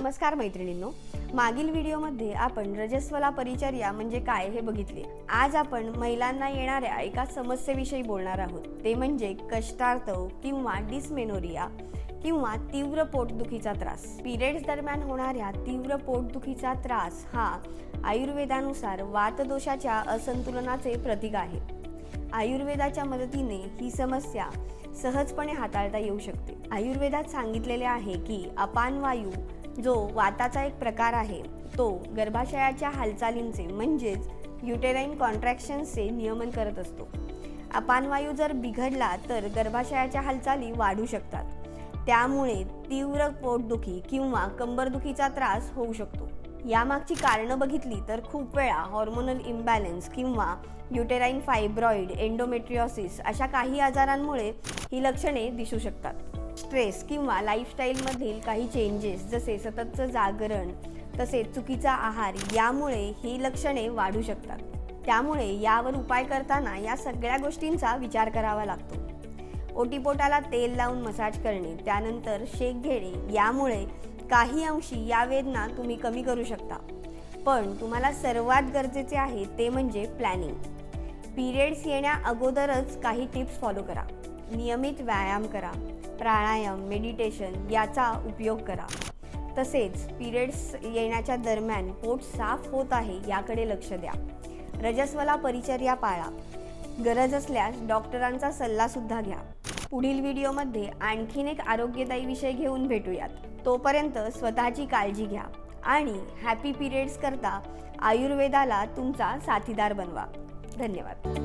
नमस्कार मैत्रिणींनो. मागील व्हिडिओमध्ये आपण रजस्वला परिचर्या म्हणजे काय हे बघितले. आज आपण महिलांना येणाऱ्या एका समस्येविषयी बोलणार आहोत. ते म्हणजे कष्टार्थव किंवा डिसमेनोरिया किंवा तीव्र पोटदुखीचा त्रास. पिरियड्स दरम्यान होणाऱ्या तीव्र पोटदुखीचा त्रास हा आयुर्वेदानुसार वातदोषाच्या असंतुलनाचे प्रतीक आहे. आयुर्वेदाच्या मदतीने ही समस्या सहजपणे हाताळता येऊ शकते. आयुर्वेदात सांगितलेले आहे की अपान वायू जो वाताचा एक प्रकार आहे तो गर्भाशयाच्या हालचालींचे म्हणजेच युटेराईन कॉन्ट्रॅक्शन्सचे नियमन करत असतो. अपानवायू जर बिघडला तर गर्भाशयाच्या हालचाली वाढू शकतात. त्यामुळे तीव्र पोटदुखी किंवा कंबरदुखीचा त्रास होऊ शकतो. यामागची कारणं बघितली तर खूप वेळा हॉर्मोनल इम्बॅलन्स किंवा युटेराईन फायब्रॉइड एंडोमेट्रिओसिस अशा काही आजारांमुळे ही लक्षणे दिसू शकतात. स्ट्रेस किंवा लाईफस्टाईलमधील काही चेंजेस जसे सततचं जागरण तसेच चुकीचा आहार यामुळे ही लक्षणे वाढू शकतात. त्यामुळे यावर उपाय करताना या सगळ्या गोष्टींचा विचार करावा लागतो. ओटीपोटाला तेल लावून मसाज करणे त्यानंतर शेक घेणे यामुळे काही अंशी या वेदना तुम्ही कमी करू शकता. पण तुम्हाला सर्वात गरजेचे आहे ते म्हणजे प्लॅनिंग. पिरियड्स येण्या अगोदरच काही टिप्स फॉलो करा. नियमित व्यायाम करा. प्राणायाम मेडिटेशन याचा उपयोग करा. तसेच पिरियड्स येण्याच्या दरम्यान पोट साफ होत आहे याकडे लक्ष द्या. रजस्वला परिचर्या पाळा. गरज असल्यास डॉक्टरांचा सल्लासुद्धा घ्या. पुढील व्हिडिओमध्ये आणखीन एक आरोग्यदायी विषय घेऊन भेटूयात. तोपर्यंत स्वतःची काळजी घ्या आणि हॅपी पिरियड्स करता आयुर्वेदाला तुमचा साथीदार बनवा. धन्यवाद.